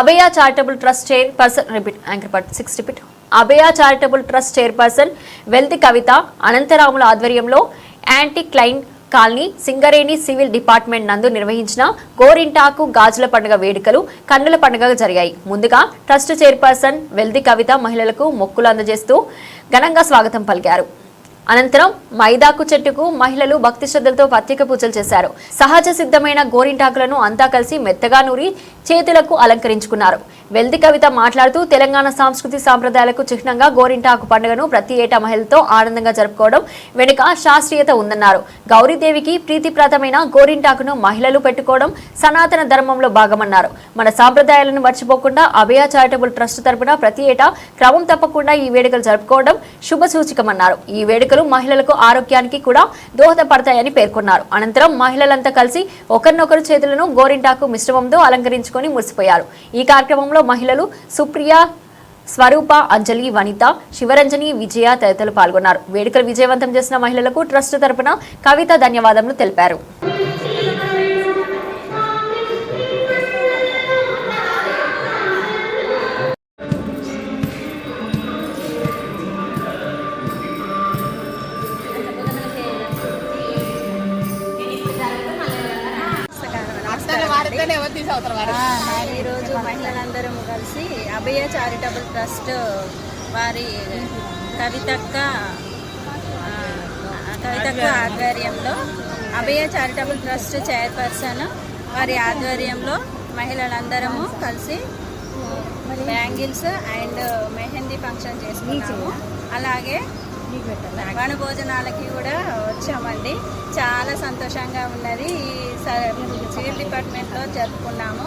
Abhaya charitable trust chairperson repeat anchor part six repeat Abhaya charitable trust chairperson వెల్తి Kavitha అనంతరాముల ఆధ్వర్యంలో యాంటీ క్లైన్ colony Singareni civil department నందు నిర్వహించిన గోరింటాకు గాజుల పండుగ వేడుకలు కన్నుల పండుగ జరిగాయి. ముందుగా ట్రస్ట్ చైర్పర్సన్ వెల్ది కవిత మహిళలకు మొక్కులు అందజేస్తూ ఘనంగా స్వాగతం పలికారు. అనంతరం మైదాకు చెట్టుకు మహిళలు భక్తి శ్రద్ధలతో ప్రత్యేక పూజలు చేశారు. సహజ సిద్ధమైన గోరింటాకులను అంతా కలిసి మెత్తగా నూరి చేతులకు అలంకరించుకున్నారు. వెల్ది కవిత మాట్లాడుతూ తెలంగాణ సంస్కృతి సాంప్రదాయాలకు చిహ్నంగా గోరింటాకు పండుగను ప్రతి ఏటా మహిళలతో ఆనందంగా జరుపుకోవడం వెనుక శాస్త్రీయత ఉందన్నారు. గౌరీదేవికి ప్రీతిప్రదమైన గోరింటాకును మహిళలు పెట్టుకోవడం సనాతన ధర్మంలో భాగమన్నారు. మన సాంప్రదాయాలను మర్చిపోకుండా అభయ చారిటబుల్ ట్రస్ట్ తరపున ప్రతి ఏటా క్రమం తప్పకుండా ఈ వేడుకలు జరుపుకోవడం శుభ సూచికమన్నారు ఈ వేడుకలు మహిళలకు ఆరోగ్యానికి కూడా దోహదపడతాయని పేర్కొన్నారు. అనంతరం మహిళలంతా కలిసి ఒకరినొకరు చేతులను గోరింటాకు మిశ్రమంతో అలంకరించుకొని మురిసిపోయారు. ఈ కార్యక్రమంలో మహిళలు సుప్రియ స్వరూప అంజలి వనిత శివరంజని విజయ తదితరులు పాల్గొన్నారు. వేడుకలు విజయవంతం చేసిన మహిళలకు ట్రస్ట్ తరపున కవిత ధన్యవాదములు తెలిపారు. ఆ, మరి ఈరోజు మహిళలందరం కలిసి అభయ చారిటబుల్ ట్రస్ట్ వారి కవితక్క కవితక్క ఆధ్వర్యంలో అభయ చారిటబుల్ ట్రస్ట్ చైర్పర్సన్ వారి ఆధ్వర్యంలో మహిళలందరము కలిసి బ్యాంగిల్స్ అండ్ మెహందీ ఫంక్షన్ చేసుకున్నాము అలాగే వనభోజనాలకి కూడా వచ్చామండి. చాలా సంతోషంగా ఉన్నది. ఈ సివిల్ డిపార్ట్మెంట్లో జరుపుకున్నాము.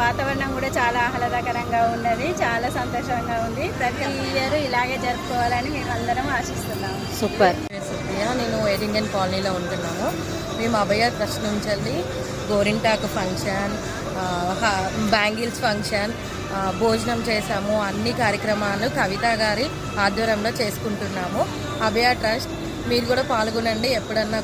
వాతావరణం కూడా చాలా ఆహ్లాదకరంగా ఉన్నది. చాలా సంతోషంగా ఉంది. ప్రతి ఇయర్ ఇలాగే జరుపుకోవాలని మేము అందరం ఆశిస్తున్నాము. సూపర్. నేను ఎడింగన్ కాలనీలో ఉంటున్నాము మేము అభయ ట్రస్ట్ నుంచి వెళ్ళి గోరింటాకు ఫంక్షన్ బ్యాంగిల్స్ ఫంక్షన్ భోజనం చేసాము అన్ని కార్యక్రమాలు కవిత గారి ఆధ్వర్యంలో చేసుకుంటున్నాము. అభయ ట్రస్ట్ మీరు కూడా పాల్గొనండి ఎప్పుడన్నా